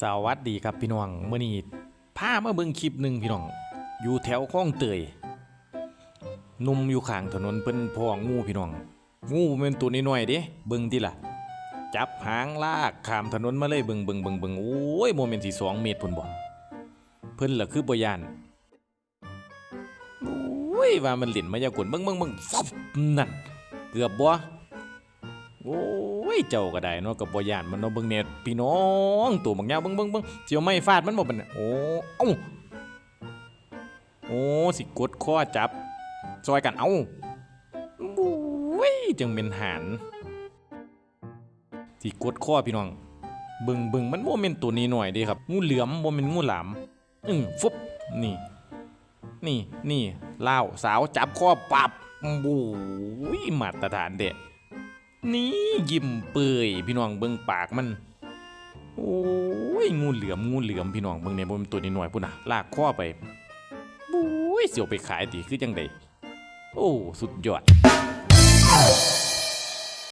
สวัสดีครับพี่น้องเมื่อนี้พามาเบิ่งคลิปหนึ่งพี่น้อง อยู่แถวคลองเตยหนุ่มอยู่ข้างถนนเพิ่นพ่องงูพี่น้อง งูเป็นตัวน้อยๆเด้เบิ่งติล่ะ จับหางลากข้ามถนนมาเลยเบิ่งเบิ่งเบิ่งเบิ่งโอ้ยโมเมนต์สิ2เมตรพุ่นบ่เพิ่นล่ะคือบ่ยานโอ้ยว่ามันเล่นมายากลเบิ่งเบิ่งเบิ่งนั่นเกือบบ่ โอ้ยเจ้าก็ได้เนาะกับบ่ยานมันเนาะเบิ่งแน่พี่น้องตัวบางยาวเบิ่งเบิ่งเบิ่งสิเอาไม้ฟาดมันบ่บัดน่ะโอ้เอ้าโอ้สิกดคอจับซอยกันเอ้าโอ้ยจังเป็นหานสิกดคอพี่น้องเบิ่งเบิ่งมันบ่แม่นตัวนี้หน่อยด้ครับงูเหลือมบ่แม่นงูหลามอึ้งฟุบนี่ นี่นี่ลาวสาวจับคอปับโอ้ยมาตรฐานเด้ นี่ยิ้มเปื่อยพี่น้องเบิ้งปากมัน โอ้ยงูเหลือมงูเหลือมพี่น้องเบิ่งเนบนตัวนี้หน่อยพุ่นนะลากข้อไปบุ้ยเสียวไปขายตีคือจังไดโอ้ สุดยอด